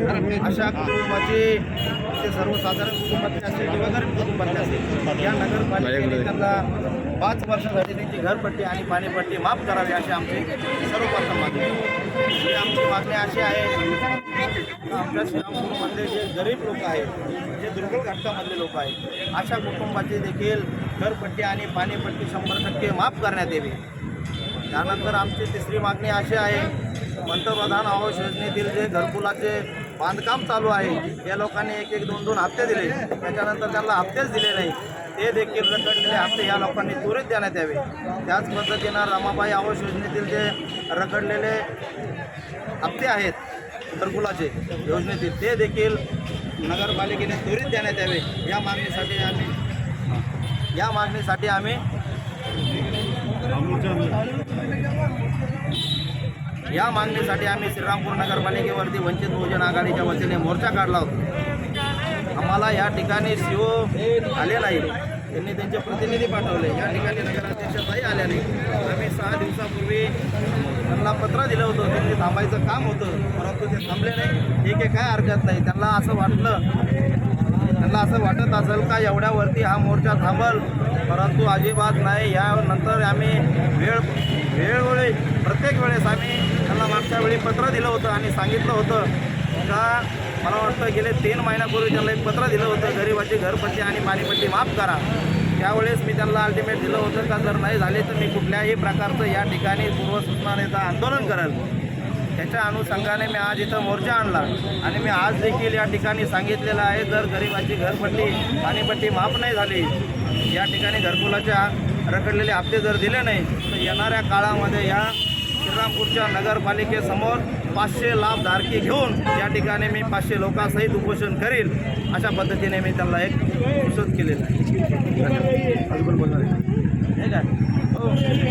अशा कुटुंबाचे ते सर्वसाधारण कुटुंबातले असेल किंवा गरीब कुटुंबातले असेल या नगरपालिकेने त्यांना पाच वर्षासाठी त्यांची घरपट्टी आणि पाणीपट्टी माफ करावी अशी आमची सर्वप्रथम मागणी आहे. ही आमची मागणी अशी आहे आपल्या आमच्या श्रीरामपूरमधले जे गरीब लोक आहेत जे दुर्बल घटकामधले लोक आहेत अशा कुटुंबाचे देखील घरपट्टी आणि पाणीपट्टी शंभर टक्के माफ करण्यात यावी त्यानंतर आमची तिसरी मागणी अशी आहे पंतप्रधान आवास योजनेतील जे घरकुलाचे बांधकाम चालू आहे. या लोकांनी एक एक दोन दोन हप्ते दिले. त्याच्यानंतर त्यांना हप्तेच दिले नाही. ते देखील रखडलेले हप्ते या लोकांनी त्वरित देण्यात यावे. त्याच पद्धतीनं रमाबाई आवास योजनेतील जे रखडलेले हप्ते आहेत घरकुलाचे योजनेतील ते देखील नगरपालिकेने त्वरित देण्यात यावे. या मागणीसाठी आम्ही या मागणीसाठी आम्ही या मागणीसाठी आम्ही श्रीरामपूर नगरपालिकेवरती वंचित बहुजन आघाडीच्या वतीने मोर्चा काढला होता. आम्हाला या ठिकाणी सीओ आले नाही त्यांनी त्यांचे प्रतिनिधी पाठवले. या ठिकाणी नगराध्यक्षताही आल्या नाही आम्ही सहा दिवसापूर्वी त्यांना पत्र दिलं होतं. त्यांनी थांबायचं काम होतं परंतु ते थांबले नाही. ठीक आहे काय हरकत नाही. त्यांना असं वाटलं. त्यांना असं वाटत असेल का एवढ्यावरती हा मोर्चा थांबल? परंतु अजिबात नाही. यानंतर आम्ही वेळ वेळ प्रत्येक वेळेस आम्ही त्यांना एक पत्र दिलं होतं आणि सांगितलं होतं का मला वाटतं गेले तीन महिन्यापूर्वी त्यांना एक पत्र दिलं होतं गरिबाची घरपट्टी आणि पाणीपट्टी माफ करा. त्यावेळेस मी त्यांना अल्टिमेट दिलं होतं का जर नाही झाले तर मी कुठल्याही प्रकारचं या ठिकाणी पूर्वसूचनानेचं आंदोलन करेल. त्याच्या अनुषंगाने मी आज इथं मोर्चा आणला आणि मी आज देखील या ठिकाणी सांगितलेलं आहे जर गरिबाची घरपट्टी पाणीपट्टी माफ नाही झाली या ठिकाणी घरकुलाच्या रखडलेले हप्ते जर दिले नाही तर येणाऱ्या काळामध्ये या श्रीरामपूरच्या नगरपालिकेसमोर पाचशे लाभधारकी घेऊन या ठिकाणी मी पाचशे लोकांसहित उपोषण करील अशा पद्धतीने मी त्यांना एक सूचत केलेलं आहे. आहे